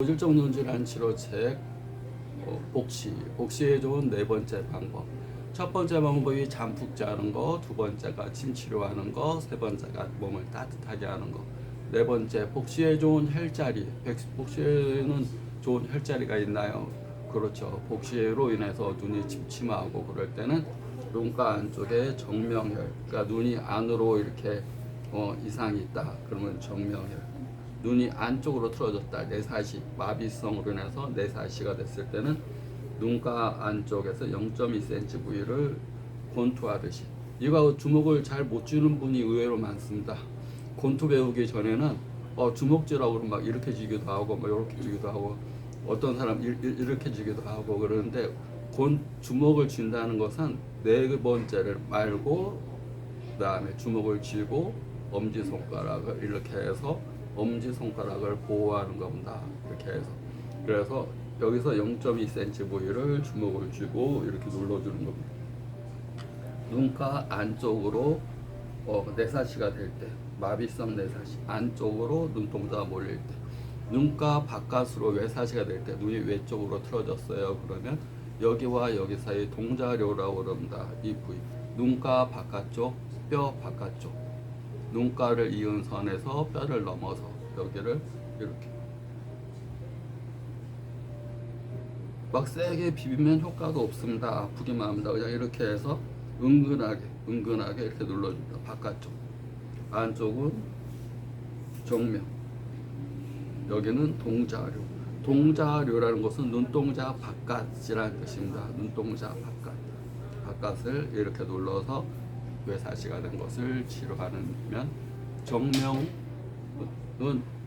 고질적 눈질환 치료책 어, 복시 복시에 좋은 네 번째 방법 첫 번째 방법이 잠푹 자는 거, 두 번째가 침 치료하는 거, 세 번째가 몸을 따뜻하게 하는 거, 네 번째 복시에 좋은 혈자리. 백- 복시에는 좋은 혈자리가 있나요? 그렇죠. 복시로 인해서 눈이 침침하고 그럴 때는 눈가 안쪽에 정명혈, 그러니까 눈이 안으로 이렇게 어, 이상이 있다. 그러면 정명혈. 눈이 안쪽으로 틀어졌다. 내사시, 마비성으로 인해서 내사시가 됐을 때는 눈가 안쪽에서 0.2cm 부위를 권투하듯이 이거 주먹을 잘 못 쥐는 분이 의외로 많습니다. 권투 배우기 전에는 어, 주먹질하고 막 이렇게 쥐기도 하고 뭐 이렇게 쥐기도 하고 어떤 사람 이, 이- 이렇게 쥐기도 하고 그러는데 권 주먹을 쥔다는 것은 네 번째를 말고 그다음에 주먹을 쥐고 엄지 손가락을 이렇게 해서 엄지 손가락을 보호하는 겁니다. 이렇게 해서 그래서 여기서 0.2cm 부위를 주먹을 쥐고 이렇게 눌러주는 겁니다. 눈가 안쪽으로 어, 내사시가 될 때, 마비성 내사시 안쪽으로 눈동자가 몰릴 때, 눈가 바깥으로 외사시가 될 때 눈이 외쪽으로 틀어졌어요. 그러면 여기와 여기 사이 동자료라고 그럽니다. 이 부위, 눈가 바깥쪽, 뼈 바깥쪽, 눈가를 이은 선에서 뼈를 넘어서 여기를 이렇게 막 세게 비비면 효과도 없습니다. 아프기만 합니다. 그냥 이렇게 해서 은근하게, 은근하게 이렇게 눌러줍니다. 바깥쪽. 안쪽은 정면. 여기는 동자료. 동자료라는 것은 눈동자 바깥이라는 뜻입니다. 눈동자 바깥. 바깥을 이렇게 눌러서 외사시가 된 것을 치료하면 정명은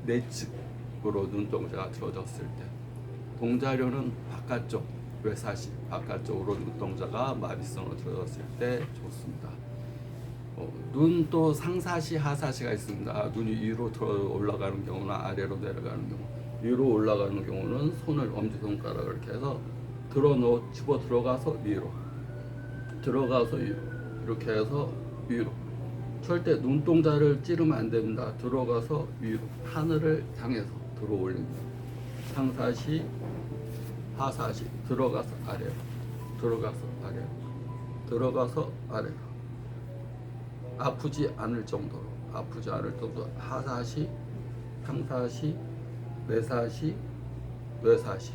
내측으로 눈동자가 틀어졌을 때 동자료는 바깥쪽 외사시 바깥쪽으로 눈동자가 마비성으로 들어졌을 때 좋습니다. 어, 눈또 상사시 하사시가 있습니다. 눈이 위로 올라가는 경우나 아래로 내려가는 경우 위로 올라가는 경우는 손을 엄지 손가락을 이렇게 해서 들어 넣어 집어 들어가서 위로 들어가서 위로 이렇게 해서 위로. 절대 눈동자를 찌르면 안 됩니다. 들어가서 위로. 하늘을 향해서 들어 올립니다. 상사시 하사시. 들어가서 아래로. 들어가서 아래로. 들어가서 아래로. 아프지 않을 정도로. 아프지 않을 정도로. 하사시 상사시 내사시 외사시.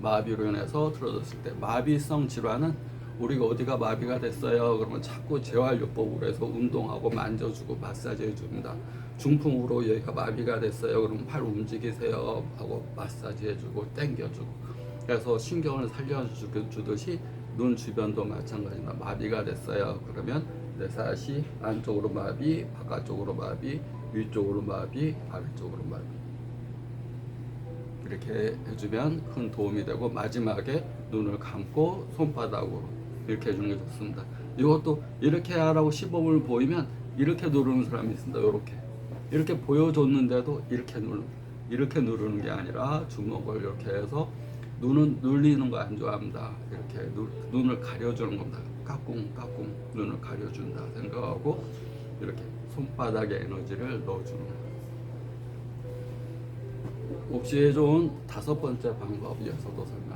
마비로 인해서 틀어졌을 때 마비성 질환은 우리가 어디가 마비가 됐어요? 그러면 자꾸 재활요법으로 해서 운동하고 만져주고 마사지 해줍니다. 중풍으로 여기가 마비가 됐어요. 그러면 팔 움직이세요. 하고 마사지 해주고 당겨주고. 그래서 신경을 살려주듯이 눈 주변도 마찬가지입니다. 마비가 됐어요. 그러면 내사시 안쪽으로 마비 바깥쪽으로 마비 위쪽으로 마비 아래쪽으로 마비. 이렇게 해주면 큰 도움이 되고 마지막에 눈을 감고 손바닥으로 이렇게 해주는 게 좋습니다. 이것도 이렇게 하라고 시범을 보이면 이렇게 누르는 사람이 있습니다. 이렇게 이렇게 보여줬는데도 이렇게 누르 이렇게 누르는 게 아니라 주먹을 이렇게 해서 눈은 눌리는 거 안 좋아합니다. 이렇게 눈, 눈을 가려주는 겁니다. 까꿍 까꿍 눈을 가려준다 생각하고 이렇게 손바닥에 에너지를 넣어주는. 옥시에 좋은 다섯 번째 방법 이어서도 설명.